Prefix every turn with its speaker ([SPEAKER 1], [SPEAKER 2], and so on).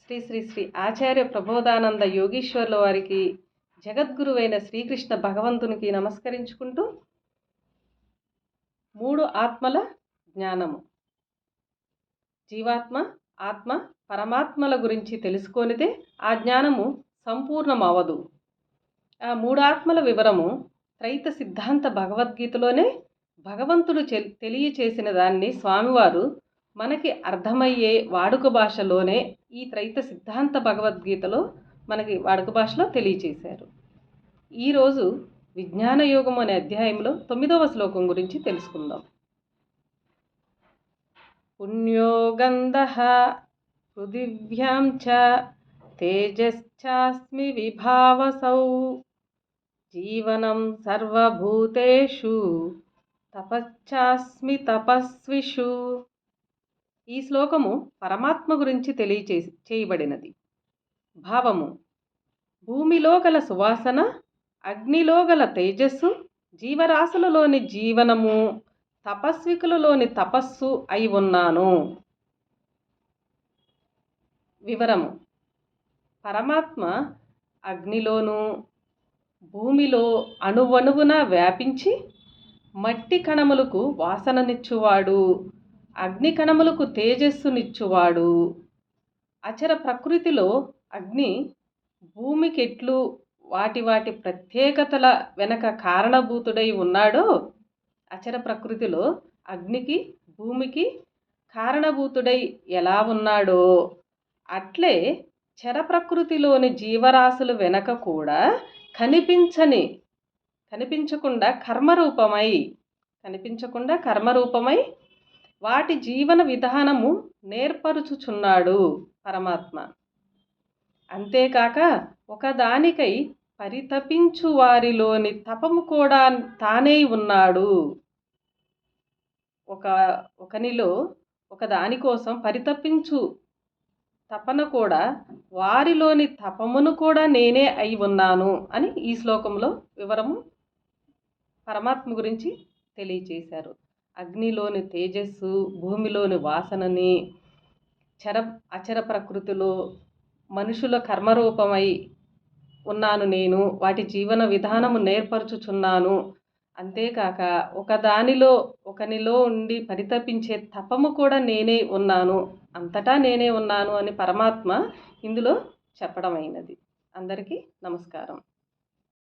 [SPEAKER 1] శ్రీ శ్రీ శ్రీ ఆచార్య ప్రబోధానంద యోగీశ్వర్ల వారికి జగద్గురువైన శ్రీకృష్ణ భగవంతునికి నమస్కరించుకుంటూ మూడు ఆత్మల జ్ఞానము. జీవాత్మ ఆత్మ పరమాత్మల గురించి తెలుసుకొనిదే ఆ జ్ఞానము సంపూర్ణమవదు ఆ మూడు ఆత్మల వివరము త్రైత సిద్ధాంత భగవద్గీతలోనే భగవంతుడు తెలియచేసిన దాన్ని స్వామివారు మనకి అర్థమయ్యే వాడుక భాషలోనే ఈ త్రైత సిద్ధాంత భగవద్గీతలో మనకి వాడుక భాషలో తెలియచేశారు. ఈరోజు విజ్ఞాన యోగం అనే అధ్యాయంలో తొమ్మిదవ శ్లోకం గురించి తెలుసుకుందాం. పుణ్యో గంధ పృథివ్యాం చ తేజశ్చాస్మి విభావసౌ జీవనం సర్వభూతేషు తపశ్చాస్మి తపస్విషు ఈ శ్లోకము పరమాత్మ గురించి తెలియచే చేయబడినది. భావము భూమిలో గల సువాసన అగ్నిలో గల తేజస్సు జీవరాశులలోని జీవనము తపస్వికులలోని తపస్సు అయి ఉన్నాను. వివరము పరమాత్మ అగ్నిలోనూ భూమిలో అణువణువున వ్యాపించి మట్టి కణములకు వాసననిచ్చువాడు. అగ్ని కణములకు తేజస్సునిచ్చువాడు. అచర ప్రకృతిలో అగ్ని భూమికెట్లు వాటి వాటి ప్రత్యేకతల వెనక కారణభూతుడై ఉన్నాడో అచర ప్రకృతిలో అగ్నికి భూమికి కారణభూతుడై ఎలా ఉన్నాడో అట్లే చర ప్రకృతిలోని జీవరాశులు వెనక కూడా కనిపించని కనిపించకుండా కర్మరూపమై కనిపించకుండా కర్మరూపమై వాటి జీవన విధానము నేర్పరుచుచున్నాడు పరమాత్మ. అంతేకాక ఒకదానికై పరితపించు వారిలోని తపము కూడా తానే ఉన్నాడు. ఒక ఒకనిలో ఒక దానికోసం పరితపించు తపన కూడా వారిలోని తపమును కూడా నేనే అయి ఉన్నాను అని ఈ శ్లోకంలో వివరము పరమాత్మ గురించి తెలియచేశారు. అగ్నిలోని తేజస్సు భూమిలోని వాసనని చర అచర ప్రకృతిలో మనుషుల కర్మరూపమై ఉన్నాను నేను వాటి జీవన విధానము నేర్పరచుచున్నాను. అంతేకాక ఒకదానిలో ఒకనిలో ఉండి పరితపించే తపము కూడా నేనే ఉన్నాను. అంతటా నేనే ఉన్నాను అని పరమాత్మ ఇందులో చెప్పడమైనది. అందరికీ నమస్కారం.